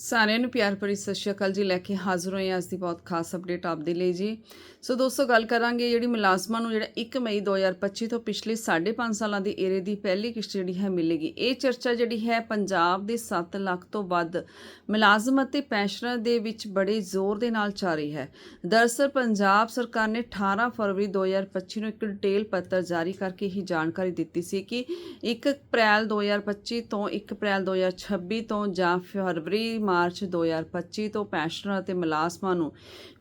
ਸਾਰਿਆਂ ਨੂੰ ਪਿਆਰ ਭਰੀ ਸਤਿ ਸ਼੍ਰੀ ਅਕਾਲ ਜੀ। ਲੈ ਕੇ ਹਾਜ਼ਰ ਹੋਏ ਹਾਂ ਅੱਜ ਦੀ ਬਹੁਤ ਖਾਸ ਅਪਡੇਟ ਆਪਦੇ ਲਈ ਜੀ। ਸੋ ਦੋਸਤੋ, ਗੱਲ ਕਰਾਂਗੇ ਜਿਹੜੀ ਮੁਲਾਜ਼ਮਾਂ ਨੂੰ ਜਿਹੜਾ 1 ਮਈ 2025 ਤੋਂ ਪਿਛਲੇ 5.5 ਸਾਲਾਂ ਦੀ ਏਰੇ ਦੀ ਪਹਿਲੀ ਕਿਸ਼ਤ ਜਿਹੜੀ ਹੈ ਮਿਲੇਗੀ। ਇਹ ਚਰਚਾ ਜਿਹੜੀ ਹੈ ਪੰਜਾਬ ਦੇ 7 ਲੱਖ ਤੋਂ ਵੱਧ ਮੁਲਾਜ਼ਮ ਅਤੇ ਪੈਨਸ਼ਨਰ ਦੇ ਵਿੱਚ ਬੜੇ ਜ਼ੋਰ ਦੇ ਨਾਲ ਚੱਲ ਰਹੀ ਹੈ। ਦਰਅਸਲ, ਪੰਜਾਬ ਸਰਕਾਰ ਨੇ 18 ਫਰਵਰੀ 2025 ਨੂੰ ਇੱਕ ਡਿਟੇਲ ਪੱਤਰ ਜਾਰੀ ਕਰਕੇ ਹੀ ਜਾਣਕਾਰੀ ਦਿੱਤੀ ਸੀ ਕਿ 1 ਅਪ੍ਰੈਲ 2025 ਤੋਂ 1 ਅਪ੍ਰੈਲ 2026 ਤੋਂ ਜਾਂ ਫਰਵਰੀ ਮਾਰਚ 2025 ਤੋਂ ਪੈਨਸ਼ਨਰ ਅਤੇ ਮੁਲਾਜ਼ਮਾਂ ਨੂੰ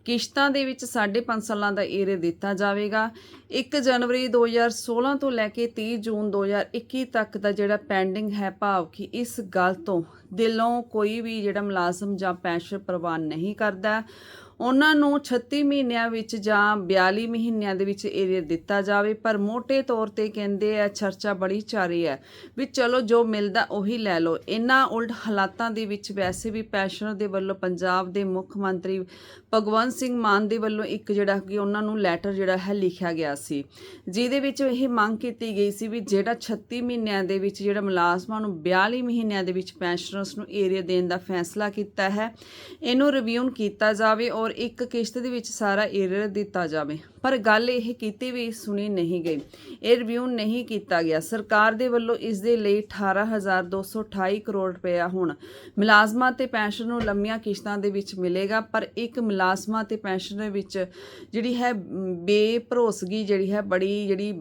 ਕਿਸ਼ਤਾਂ ਦੇ ਵਿੱਚ 5.5 ਸਾਲਾਂ ਦਾ ਏਰੇ ਦਿੱਤਾ ਜਾਵੇਗਾ। 1 ਜਨਵਰੀ 2016 ਤੋਂ ਲੈ ਕੇ 30 ਜੂਨ 2021 ਤੱਕ ਦਾ ਜਿਹੜਾ ਪੈਂਡਿੰਗ ਹੈ ਭਾਵ ਕਿ ਇਸ ਗੱਲ ਤੋਂ ਦਿਲੋਂ ਕੋਈ ਵੀ ਜਿਹੜਾ ਮੁਲਾਜ਼ਮ ਜਾਂ ਪੈਨਸ਼ਨ ਪ੍ਰਵਾਨ ਨਹੀਂ ਕਰਦਾ। ਉਹਨਾਂ ਨੂੰ 36 ਮਹੀਨਿਆਂ ਵਿੱਚ ਜਾਂ 42 ਮਹੀਨਿਆਂ ਦੇ ਵਿੱਚ ਏਰੀਆ ਦਿੱਤਾ ਜਾਵੇ। ਪਰ ਮੋٹے ਤੌਰ ਤੇ ਕਹਿੰਦੇ ਆ, ਚਰਚਾ ਬੜੀ ਚਾਰੀ ਹੈ ਵੀ ਚਲੋ ਜੋ ਮਿਲਦਾ ਉਹੀ ਲੈ ਲਓ। ਇਹਨਾਂ ਉਲਟ ਹਾਲਾਤਾਂ ਦੇ ਵਿੱਚ ਵੈਸੇ ਵੀ ਪੈਨਸ਼ਨਰ ਦੇ ਵੱਲੋਂ ਪੰਜਾਬ ਦੇ ਮੁੱਖ ਮੰਤਰੀ ਭਗਵੰਤ ਸਿੰਘ ਮਾਨ ਦੇ ਵੱਲੋਂ ਇੱਕ ਜਿਹੜਾ ਕਿ ਉਹਨਾਂ ਨੂੰ ਲੈਟਰ ਜਿਹੜਾ ਹੈ ਲਿਖਿਆ ਗਿਆ ਸੀ। ਜਿਹਦੇ ਵਿੱਚ ਇਹ ਮੰਗ ਕੀਤੀ ਗਈ ਸੀ ਵੀ ਜਿਹੜਾ 36 ਮਹੀਨਿਆਂ ਦੇ ਵਿੱਚ ਜਿਹੜਾ ਮੁਲਾਜ਼ਮਾਂ ਨੂੰ 42 ਮਹੀਨਿਆਂ ਦੇ ਵਿੱਚ ਪੈਨਸ਼ਨਰਸ ਨੂੰ ਏਰੀਆ ਦੇਣ ਦਾ ਫੈਸਲਾ ਕੀਤਾ ਹੈ, ਇਹਨੂੰ ਰਿਵਿਊਨ ਕੀਤਾ ਜਾਵੇ ਔਰ ਇੱਕ ਕਿਸ਼ਤ ਦੇ ਵਿੱਚ ਸਾਰਾ ਏਰੀਆ ਦਿੱਤਾ ਜਾਵੇ। ਪਰ ਗੱਲ ਇਹ ਕੀਤੀ ਵੀ ਸੁਣੀ ਨਹੀਂ ਗਈ। ਇਹ ਰਿਵਿਊ ਨਹੀਂ ਕੀਤਾ ਗਿਆ। ਸਰਕਾਰ ਦੇ ਵੱਲੋਂ ਇਸ ਦੇ ਲਈ 18228 ਕਰੋੜ ਰੁਪਇਆ ਹੁਣ ਮੁਲਾਜ਼ਮਾਂ ਤੇ ਪੈਨਸ਼ਨ ਨੂੰ ਲੰਮੀਆਂ ਕਿਸ਼ਤਾਂ ਦੇ ਵਿੱਚ ਮਿਲੇਗਾ, ਪਰ ਇੱਕ ਮੁਲਾਜ਼ਮਾਂ ਤੇ ਪੈਨਸ਼ਨ ਦੇ ਵਿੱਚ ਜਿਹੜੀ ਹੈ ਬੇਭਰੋਸਗੀ ਜਿਹੜੀ ਹੈ ਬੜੀ ਜਿਹੜੀ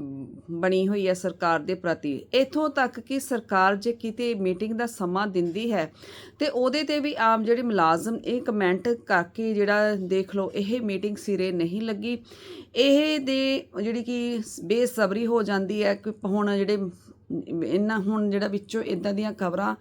ਬਣੀ ਹੋਈ ਹੈ ਸਰਕਾਰ ਦੇ ਪ੍ਰਤੀ। ਇਥੋਂ ਤੱਕ ਕਿ ਸਰਕਾਰ ਜੇ ਕਿਤੇ ਮੀਟਿੰਗ ਦਾ ਸਮਾਂ ਦਿੰਦੀ ਹੈ ਤੇ ਉਹਦੇ ਤੇ ਵੀ ਆਮ ਜਿਹੜੇ ਮੁਲਾਜ਼ਮ ਇਹ ਕਮੈਂਟ ਕਰਕੇ ਜਿਹੜਾ ਦੇਖ ਲਓ, ਇਹ ਮੀਟਿੰਗ ਸਿਰੇ ਨਹੀਂ ਲੱਗੀ। ਇਹ ਦੇ ਜਿਹੜੀ ਕਿ ਬੇਸਬਰੀ ਹੋ ਜਾਂਦੀ ਹੈ ਕਿ ਹੁਣ ਜਿਹੜੇ ਇਹਨਾਂ ਹੁਣ ਜਿਹੜਾ ਵਿੱਚੋਂ ਇਦਾਂ ਦੀਆਂ ਖਬਰਾਂ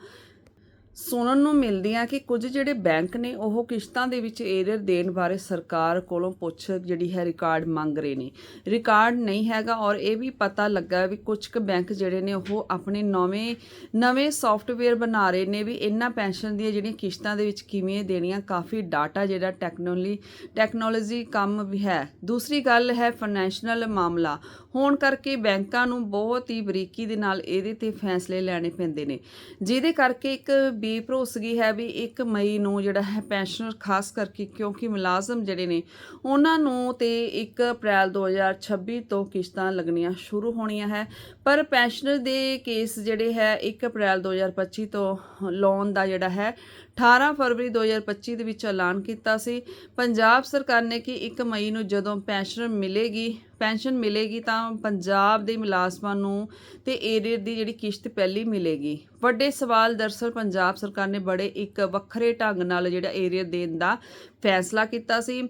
ਸੁਣਨ ਨੂੰ ਮਿਲਦੀਆਂ ਕਿ ਕੁਝ ਜਿਹੜੇ ਬੈਂਕ ਨੇ ਉਹ ਕਿਸ਼ਤਾਂ ਦੇ ਵਿੱਚ ਏਰੀਅਰ ਦੇਣ ਬਾਰੇ ਸਰਕਾਰ ਕੋਲੋਂ ਪੁੱਛ ਜਿਹੜੀ ਹੈ ਰਿਕਾਰਡ ਮੰਗ ਰਹੇ ਨੇ। ਰਿਕਾਰਡ ਨਹੀਂ ਹੈਗਾ ਔਰ ਇਹ ਵੀ ਪਤਾ ਲੱਗਾ ਵੀ ਕੁਝ ਕੁ ਬੈਂਕ ਜਿਹੜੇ ਨੇ ਉਹ ਆਪਣੇ ਨਵੇਂ ਨਵੇਂ ਸੌਫਟਵੇਅਰ ਬਣਾ ਰਹੇ ਨੇ ਵੀ ਇਹਨਾਂ ਪੈਨਸ਼ਨ ਦੀਆਂ ਜਿਹੜੀਆਂ ਕਿਸ਼ਤਾਂ ਦੇ ਵਿੱਚ ਕਿਵੇਂ ਦੇਣੀਆਂ, ਕਾਫੀ ਡਾਟਾ ਜਿਹੜਾ ਟੈਕਨੋਲੋਜੀ ਟੈਕਨੋਲੋਜੀ ਕੰਮ ਵੀ ਹੈ। ਦੂਸਰੀ ਗੱਲ ਹੈ ਫਾਈਨੈਂਸ਼ੀਅਲ ਮਾਮਲਾ। ਹੋਣ ਕਰਕੇ ਬੈਂਕਾਂ ਨੂੰ ਬਹੁਤ ਹੀ ਬਰੀਕੀ ਦੇ ਨਾਲ ਇਹਦੇ ਤੇ ਫੈਸਲੇ ਲੈਣੇ ਪੈਂਦੇ ਨੇ। ਜਿਹਦੇ ਕਰਕੇ ਇੱਕ ਭਰੋਸਗੀ ਹੈ ਵੀ 1 ਮਈ ਨੂੰ ਜਿਹੜਾ ਹੈ ਪੈਨਸ਼ਨਰ, ਖਾਸ ਕਰਕੇ ਕਿਉਂਕਿ ਮੁਲਾਜ਼ਮ ਜਿਹੜੇ ਨੇ, ਉਹਨਾਂ ਨੂੰ ਤੇ 1 ਅਪ੍ਰੈਲ 2026 ਤੋਂ ਕਿਸ਼ਤਾਂ ਲੱਗਣੀਆਂ ਸ਼ੁਰੂ ਹੋਣੀਆਂ ਹੈ। ਪਰ ਪੈਨਸ਼ਨਰ ਦੇ ਕੇਸ ਜਿਹੜੇ ਹੈ 1 ਅਪ੍ਰੈਲ 2025 ਤੋਂ ਲੋਨ ਦਾ ਜਿਹੜਾ ਹੈ 18 ਫਰਵਰੀ 2025 ਦੇ ਵਿੱਚ ਐਲਾਨ ਕੀਤਾ ਸੀ। ਪੰਜਾਬ ਸਰਕਾਰ ਨੇ ਕਿ 1 ਮਈ ਨੂੰ ਜਦੋਂ ਪੈਨਸ਼ਨ ਮਿਲੇਗੀ ਪੈਨਸ਼ਨ ਮਿਲੇਗੀ ਤਾਂ ਪੰਜਾਬ ਦੇ ਮੁਲਾਜ਼ਮਾਂ ਨੂੰ ਤੇ ਏਰੀਅਰ ਦੀ ਜਿਹੜੀ ਕਿਸ਼ਤ ਪਹਿਲੀ ਮਿਲੇਗੀ। ਵੱਡੇ ਸਵਾਲ ਦਰਸਲ ਪੰਜਾਬ ਸਰਕਾਰ ਨੇ ਬੜੇ ਇੱਕ ਵੱਖਰੇ ਢੰਗ ਨਾਲ ਜਿਹੜਾ ਏਰੀਅਰ ਦੇਣ ਦਾ ਫੈਸਲਾ ਕੀਤਾ ਸੀ।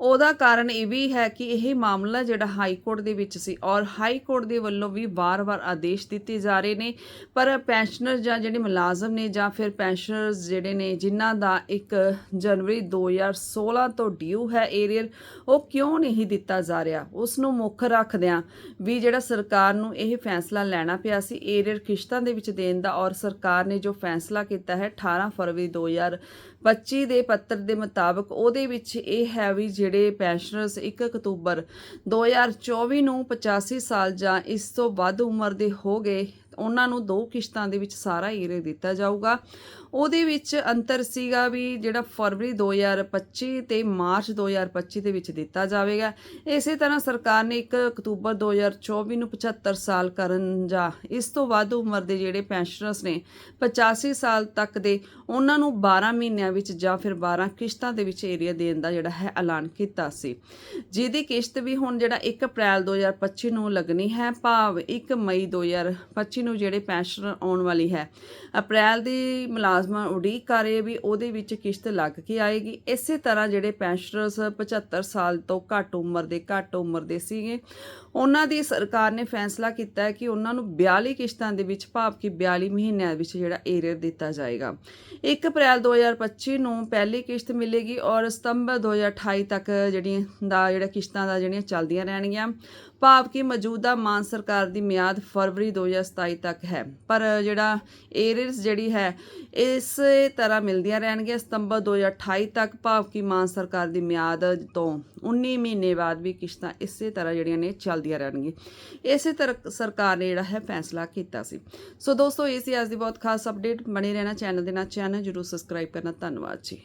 ਉਹਦਾ ਕਾਰਨ ਇਹ ਵੀ ਹੈ ਕਿ ਇਹ ਮਾਮਲਾ ਜਿਹੜਾ ਹਾਈ ਕੋਰਟ ਦੇ ਵਿੱਚ ਸੀ ਔਰ ਹਾਈ ਕੋਰਟ ਦੇ ਵੱਲੋਂ ਵੀ ਵਾਰ-ਵਾਰ ਆਦੇਸ਼ ਦਿੱਤੇ ਜਾ ਰਹੇ ਨੇ, ਪਰ ਪੈਨਸ਼ਨਰ ਜਾਂ ਜਿਹੜੇ ਮੁਲਾਜ਼ਮ ਨੇ ਜਾਂ ਫਿਰ ਪੈਨਸ਼ਨਰਸ ਜਿਹੜੇ ਨੇ, ਜਿਨ੍ਹਾਂ ਦਾ 1 ਜਨਵਰੀ 2016 ਤੋਂ ਡਿਊ ਹੈ ਏਰੀਅਰ ਉਹ ਕਿਉਂ ਨਹੀਂ ਦਿੱਤਾ ਜਾ ਰਿਹਾ? ਉਸ ਨੂੰ ਮੁੱਖ ਰੱਖਦਿਆਂ ਵੀ ਜਿਹੜਾ ਸਰਕਾਰ ਨੂੰ ਇਹ ਫੈਸਲਾ ਲੈਣਾ ਪਿਆ ਸੀ ਏਰੀਅਰ ਕਿਸ਼ਤਾਂ ਦੇ ਵਿੱਚ ਦੇਣ ਦਾ ਔਰ ਸਰਕਾਰ ਨੇ ਜੋ ਫੈਸਲਾ ਕੀਤਾ ਹੈ 18 ਫਰਵਰੀ 2025 ਦੇ ਪੱਤਰ ਦੇ ਮੁਤਾਬਕ ਉਹਦੇ ਵਿੱਚ ਇਹ ਹੈ ਵੀ ਜਿਹੜੇ ਪੈਨਸ਼ਨਰਸ 1 ਅਕਤੂਬਰ 2024 ਨੂੰ 85 ਸਾਲ ਜਾਂ ਇਸ ਤੋਂ ਵੱਧ ਉਮਰ ਦੇ ਹੋ ਗਏ ਉਹਨਾਂ ਨੂੰ ਦੋ ਕਿਸ਼ਤਾਂ ਦੇ ਵਿੱਚ ਸਾਰਾ ਏਰੇ ਦਿੱਤਾ ਜਾਊਗਾ। ਉਹਦੇ ਵਿੱਚ ਅੰਤਰ ਸੀਗਾ ਵੀ ਜਿਹੜਾ ਫਰਵਰੀ 2025 ਤੇ ਮਾਰਚ 2025 ਦੇ ਵਿੱਚ ਦਿੱਤਾ ਜਾਵੇਗਾ। ਇਸੇ ਤਰ੍ਹਾਂ ਸਰਕਾਰ ਨੇ 1 ਅਕਤੂਬਰ 2024 ਨੂੰ 75 ਸਾਲ ਕਰਨ ਜਾਂ ਇਸ ਤੋਂ ਵੱਧ ਉਮਰ ਦੇ ਜਿਹੜੇ ਪੈਨਸ਼ਨਰਸ ਨੇ 85 ਸਾਲ ਤੱਕ ਦੇ, ਉਹਨਾਂ ਨੂੰ 12 ਮਹੀਨਿਆਂ ਵਿੱਚ ਜਾਂ ਫਿਰ 12 ਕਿਸ਼ਤਾਂ ਦੇ ਵਿੱਚ ਏਰੀਆ ਦੇਣ ਦਾ ਜਿਹੜਾ ਹੈ ਐਲਾਨ ਕੀਤਾ ਸੀ। ਜਿਹਦੀ ਕਿਸ਼ਤ ਵੀ ਹੁਣ ਜਿਹੜਾ 1 ਅਪ੍ਰੈਲ 2025 ਨੂੰ ਲੱਗਣੀ ਹੈ, ਭਾਵ 1 ਮਈ 2025 ਨੂੰ ਜਿਹੜੇ ਪੈਨਸ਼ਨ ਆਉਣ ਵਾਲੀ ਹੈ। ਅਪ੍ਰੈਲ ਦੀ ਮੁਲਾਜ਼ਮਾਂ ਉਡੀਕ ਕਰ ਰਹੇ ਵੀ ਉਹਦੇ ਵਿੱਚ ਕਿਸ਼ਤ ਲੱਗ ਕੇ ਆਏਗੀ। ਇਸੇ ਤਰ੍ਹਾਂ ਜਿਹੜੇ ਪੈਨਸ਼ਨਰਸ 75 ਸਾਲ ਤੋਂ ਘੱਟ ਉਮਰ ਦੇ, ਘੱਟ ਉਮਰ ਦੇ ਸੀਗੇ, ਉਹਨਾਂ ਦੀ ਸਰਕਾਰ ਨੇ ਫੈਸਲਾ ਕੀਤਾ ਹੈ ਕਿ ਉਹਨਾਂ ਨੂੰ 42 ਕਿਸ਼ਤਾਂ ਦੇ ਵਿੱਚ ਭਾਵ ਕਿ 42 ਮਹੀਨਿਆਂ ਵਿੱਚ ਜਿਹੜਾ ਏਰੀਅਰ ਦਿੱਤਾ ਜਾਏਗਾ। 1 ਅਪ੍ਰੈਲ 2025 ਨੂੰ ਪਹਿਲੀ ਕਿਸ਼ਤ ਮਿਲੇਗੀ ਔਰ ਸਤੰਬਰ 2028 ਤੱਕ ਜਿਹੜੀਆਂ ਦਾ ਜਿਹੜਾ ਕਿਸ਼ਤਾਂ ਦਾ ਜਿਹੜੀਆਂ ਚੱਲਦੀਆਂ ਰਹਿਣਗੀਆਂ। ਭਾਵ ਕਿ ਮੌਜੂਦਾ ਮਾਨ ਸਰਕਾਰ ਦੀ ਮਿਆਦ ਫਰਵਰੀ 2027 ਤੱਕ ਹੈ। ਪਰ ਜਿਹੜਾ ਏਰੀਅਰਸ ਜਿਹੜੀ ਹੈ, ਇਸੇ ਤਰ੍ਹਾਂ ਮਿਲਦੀਆਂ ਰਹਿਣਗੀਆਂ ਸਤੰਬਰ 2028 ਤੱਕ, ਭਾਵ ਕਿ ਮਾਨ ਸਰਕਾਰ ਦੀ ਮਿਆਦ ਤੋਂ 19 ਮਹੀਨੇ ਬਾਅਦ ਵੀ ਕਿਸ਼ਤਾਂ ਇਸੇ ਤਰ੍ਹਾਂ ਜਿਹੜੀਆਂ ਨੇ ਚੱਲਦੀਆਂ ਰਹਿਣਗੀਆਂ। ਇਸੇ ਤਰ੍ਹਾਂ ਸਰਕਾਰ ਨੇ ਜਿਹੜਾ ਹੈ ਫੈਸਲਾ ਕੀਤਾ ਸੀ। ਸੋ ਦੋਸਤੋ, ਇਹ ਸੀ ਅੱਜ ਦੀ ਬਹੁਤ ਖਾਸ ਅਪਡੇਟ ਬਣੇ ਰਹਿਣਾ ਚੈਨਲ ਦੇ ਨਾਲ। ਚੈਨਲ ਜਰੂਰ ਸਬਸਕ੍ਰਾਈਬ ਕਰਨਾ। ਧੰਨਵਾਦ ਜੀ।